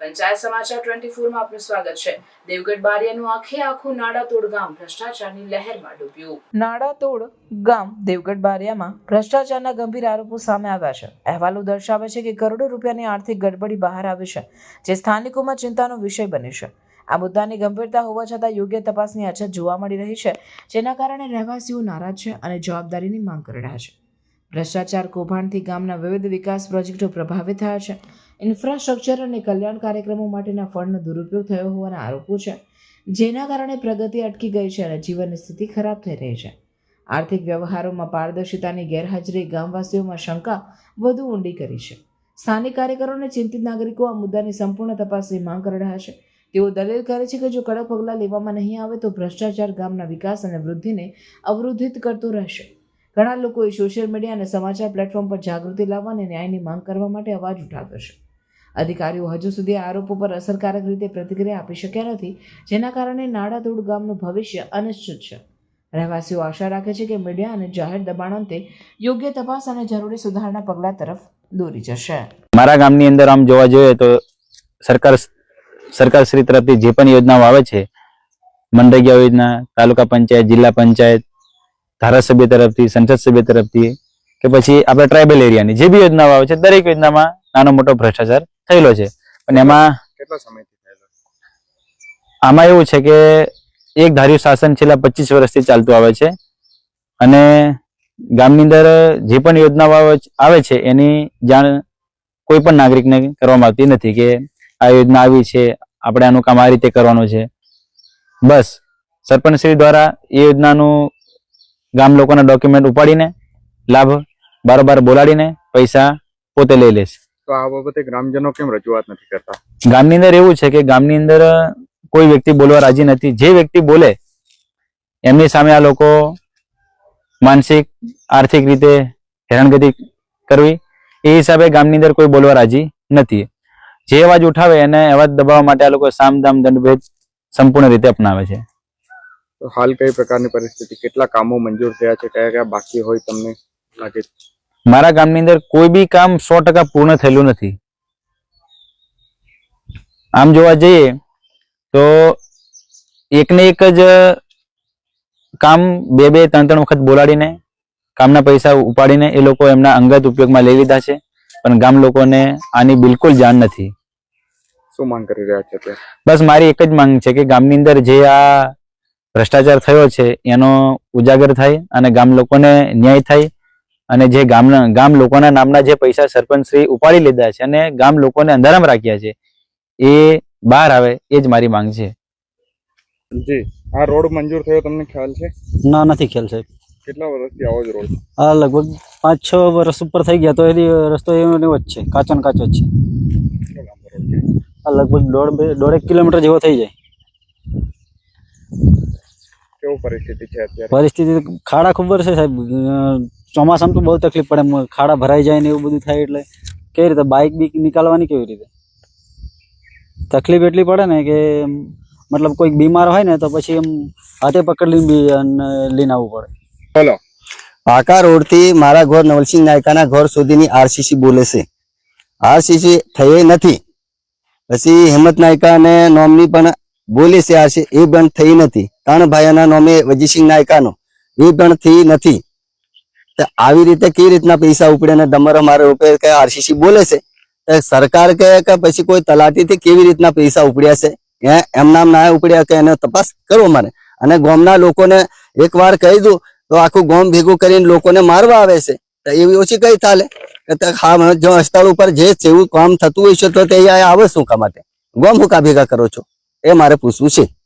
પંચાયત સમાચાર ટ્વેન્ટી ફોરમાં આપનું સ્વાગત છે. દેવગઢ બારિયાનું આખે આખું નાડાતોડ ગામ ભ્રષ્ટાચારની લહેરમાં ડૂબ્યું. નાડાતોડ ગામ દેવગઢ બારિયામાં ભ્રષ્ટાચારના ગંભીર આરોપો સામે આવ્યા છે. અહેવાલો દર્શાવે છે કે કરોડો રૂપિયાની આર્થિક ગડબડી બહાર આવી છે, જે સ્થાનિકોમાં ચિંતાનો વિષય બની છે. આ મુદ્દાની ગંભીરતા હોવા છતાં યોગ્ય તપાસની અછત જોવા મળી રહી છે, જેના કારણે રહેવાસીઓ નારાજ છે અને જવાબદારીની માંગ કરી રહ્યા છે. ભ્રષ્ટાચાર કૌભાંડથી ગામના વિવિધ વિકાસ પ્રોજેક્ટો પ્રભાવિત થયા છે. ઇન્ફ્રાસ્ટ્રક્ચર અને કલ્યાણ કાર્યક્રમો માટેના ફંડનો દુરુપયોગ થયો હોવાના આરોપો છે. જેના કારણે પ્રગતિ અટકી ગઈ છે અને જીવનની સ્થિતિ ખરાબ થઈ રહી છે. આર્થિક વ્યવહારોમાં પારદર્શિતાની ગેરહાજરી ગામવાસીઓમાં શંકા વધુ ઊંડી કરી છે. સ્થાનિક કાર્યકરો અને ચિંતિત નાગરિકો આ મુદ્દાની સંપૂર્ણ તપાસની માંગ કરી રહ્યા છે. તેઓ દલીલ કરે છે કે જો કડક પગલાં લેવામાં નહીં આવે તો ભ્રષ્ટાચાર ગામના વિકાસ અને વૃદ્ધિને અવરોધિત કરતો રહેશે. ઘણા લોકોએ સોશિયલ મીડિયા અને સમાચાર પ્લેટફોર્મ પર જાગૃતિ લાવવા અને ન્યાયની માંગ કરવા માટે અવાજ ઉઠાવ્યો છે. અધિકારીઓ હજુ સુધી આરોપો પર અસરકારક રીતે પ્રતિક્રિયા આપી શક્યા નથી, જેના કારણે નાડાદોડ ગામનું ભવિષ્ય અનિશ્ચિત છે. રહેવાસીઓ આશા રાખે છે કે મીડિયા અને જાહેર દબાણ અંતે યોગ્ય તપાસ અને જરૂરી સુધારણા પગલાં તરફ દોરી જશે. મારા ગામની અંદર આમ જોવા જોઈએ તો સરકાર સરકાર શ્રી તરફથી જે પણ યોજનાઓ આવે છે મનરેગા યોજના, તાલુકા પંચાયત, જિલ્લા પંચાયત ધારાસભ્ય તરફથી સંસદ સભ્ય તરફથી કે પછી આપણે ટ્રાઇબલ એરિયાની જે બી યોજનાઓ આવે છે દરેક યોજનામાં નાનો મોટો ભ્રષ્ટાચાર થયેલો છે. પણ એમાં કેટલા સમયથી થયેલો આમાં એવું છે કે એક ધાર્યું શાસન છેલ્લા પચીસ વર્ષથી ચાલતું આવે છે. અને ગામની અંદર જે પણ યોજનાઓ આવે- આવે છે એની જાણ કોઈ પણ નાગરિકને કરવામાં આવતી નથી કે આ યોજના આવી છે આપણે આનું કામ આ રીતે કરવાનું છે. બસ સરપંચ શ્રી દ્વારા એ યોજનાનું ગામ લોકોના ડોક્યુમેન્ટ ઉપાડીને લાભ બારોબાર બોલાડીને પૈસા પોતે લઈ લે છે તો આ બાબતે ગ્રામજનો કેમ રજૂઆત નથી કરતા? ગામની અંદર એવું છે કે ગામની અંદર કોઈ વ્યક્તિ બોલવા રાજી નથી. જે વ્યક્તિ બોલે એમની સામે આ લોકો માનસિક આર્થિક રીતે હેરાનગતિ કરવી એ હિસાબે ગામની અંદર કોઈ બોલવા રાજી નથી. જે અવાજ ઉઠાવે એને અવાજ દબાવવા માટે આ લોકો સામદામ દંડભેદ સંપૂર્ણ રીતે અપનાવે છે. તો હાલ કઈ પ્રકારની પરિસ્થિતિ? કેટલા કામો મંજૂર થયા છે? કયા કયા બાકી હોય તમને લાગે મારા ગામની અંદર કોઈ બી કામ સો ટકા પૂર્ણ થયેલું નથી. આમ જોવા જઈએ તો એકને એક જ કામ બે બે ત્રણ ત્રણ વખત બોલાડીને કામના પૈસા ઉપાડીને એ લોકો એમના અંગત ઉપયોગમાં લઈ લીધા છે. પણ ગામ લોકોને આની બિલકુલ જાણ નથી. શું માંગ કરી રહ્યા છે બસ મારી એક જ માંગ છે કે ગામની અંદર જે આ ભ્રષ્ટાચાર થયો છે એનો ઉજાગર થાય અને ગામ લોકોને ન્યાય થાય અને જે ગામના ગામ લોકોના નામના જે પૈસા સરપંચ શ્રી ઉપાડી લીધા છે અને ગામ લોકોને અંધારામાં રાખ્યા છે એ બહાર આવે એ જ મારી માંગ છે. જી આ રોડ મંજૂર થયો તમને ખ્યાલ છે? ના નથી ખ્યાલ સાહેબ. કેટલા વર્ષથી આવો જ રોડ? આ લગભગ પાંચ છ વર્ષ ઉપર થઈ ગયા તો એની રસ્તો એનો જ છે કાચો ને કાચો જ છે? આ લગભગ દોઢ બે દોઢેક કિલોમીટર જેવો થઈ જાય. કેવું પરિસ્થિતિ છે અત્યારે? પરિસ્થિતિ ખાડા ખબર છે સાહેબ. ચોમાસામાં તો બહુ તકલીફ પડે. એમ ખાડા ભરાઈ જાય ને એવું બધું થાય એટલે કેવી રીતે? બાઇક બીક નીકાળવાની કેવી રીતે? તકલીફ એટલી પડે ને કે મતલબ કોઈક બીમાર હોય ને તો પછી એમ હાથે પકડી બી લઈને આવવું પડે. બોલો. પાકા રોડથી મારા ઘર નવલસિંહ નાયકાના ઘર સુધીની આરસીસી બોલે છે. આરસીસી થઈ નથી. પછી હિંમત નાયકાને નોમની પણ બોલે છે આરસી એ પણ થઈ નથી. ત્રણ ભાઈઓના નોમે વજીસિંહ નાયકાનો. એ પણ થઈ નથી. તો આવી રીતે કઈ રીતના પૈસા ઉપડે ને ડમરો મારે રૂપે કે આરસીસી બોલે છે? સરકાર કહે કે પછી કોઈ તલાટીથી કેવી રીતના પૈસા ઉપડ્યા છે? એ એમના ના ઉપડ્યા કે એને તપાસ કરવો મારે. અને ગામના લોકોને એકવાર કહી દઉં, તો આખું ગામ ભેગું કરીને લોકોને મારવા આવે છે. તો એવી ઓછી કઈ તે હા જો સ્થળ ઉપર જે જેવું કામ થતું હોય છે, તો તે આવે શું કા માટે? ગોમ હુકા ભેગા કરો છો? એ મારે પૂછવું છે.